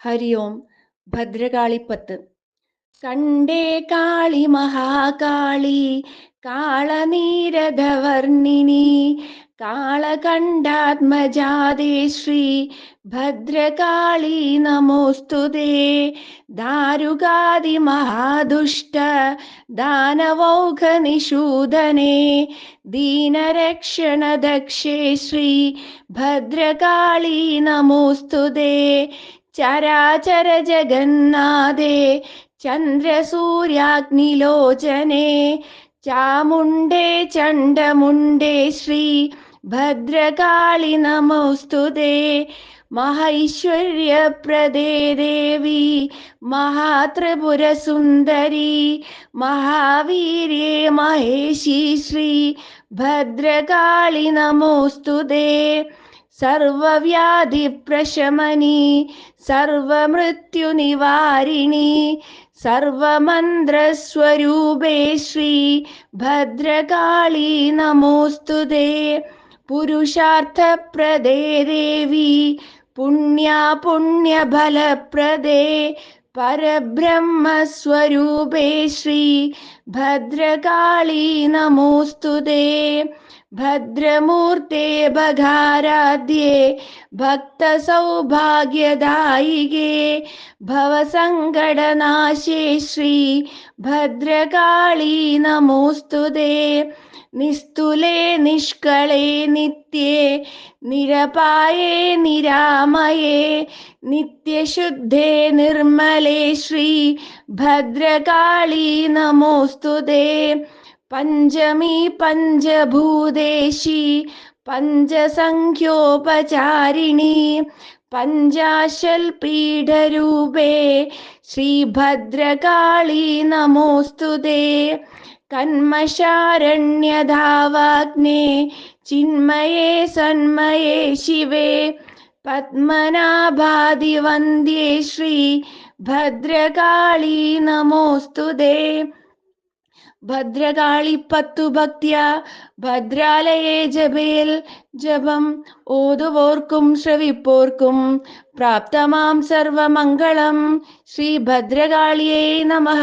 ഹരി ഓം ഭദ്രകാളിപ്പത്ത്. കണ്ടേ കാളി മഹാകാളി കാളനീരധവർണിനി കാളകണ്ഠാത്മജാതേ ശ്രീ ഭദ്രകാളി നമോസ്തുതേ ദാരുകാതി മഹാദുഷ്ട ദാനവൗഘ നിഷൂദനേ ദീനരക്ഷണ ദക്ഷേ ശ്രീ ഭദ്രകാളി നമോസ്തുതേ ചരാചര ജഗന്നാഥേ ചന്ദ്രസൂര്യാഗ്നിലോചനേ ചാമുണ്ടേ ചണ്ഡമുണ്ടേ ശ്രീ ഭദ്രകാളി നമോസ്തുതേ മഹൈശ്വര്യപ്രദേ ദേവി മഹാത്രിപുരസുന്ദരി മഹാവീര്യേ മഹേശി ശ്രീ ഭദ്രകാളി നമോസ്തുതേ. സർവവ്യാധിപ്രശമനി സർവമൃത്യുനിവാരിണി സർവമന്ത്രസ്വരൂപേ ശ്രീ ഭദ്രകാളി നമോസ്തുതേ പുരുഷാർത്ഥപ്രദേ ദേവി പുണ്യ പുണ്യഫലപ്രദേ പരബ്രഹ്മസ്വരൂപേ ശ്രീ ഭദ്രകാളി നമോസ്തുതേ ഭദ്രമൂർത്തേ ഭഗാരാധ്യേ ഭക്തസൗഭാഗ്യദായികേ. ഭവസങ്കടനാശേ ശ്രീ ഭദ്രകാളി നമോസ്തുതേ നിസ്തുലേ നിഷ്കളേ നിത്യേ നിരപായേ നിരാമയേ നിത്യശുദ്ധേ നിർമ്മലേ ശ്രീ ഭദ്രകാളി നമോസ്തുതേ പഞ്ചമി പഞ്ചഭൂതേശി പഞ്ചസംഖ്യോപചാരിണി പഞ്ചാശൽപീഠരൂപേ ശ്രീഭദ്രകാളി നമോസ്തുതേ കന്മശാരണ്യധാവാഗ്നേ ചിന്മയേ സന്മയേ ശിവേ. പത്മനാഭാദിവന്ദ്യേ ശ്രീ ഭദ്രകാളി നമോസ്തുതേ ഭദ്രകാളി പത്തു ഭക്തിയ ഭദ്രാലയെ ജപേൽ ജപം ഓതുവോർക്കും ശ്രവിപ്പോർക്കും പ്രാപ്തമാം സർവമംഗളം ശ്രീ ഭദ്രകാളിയേ നമഃ.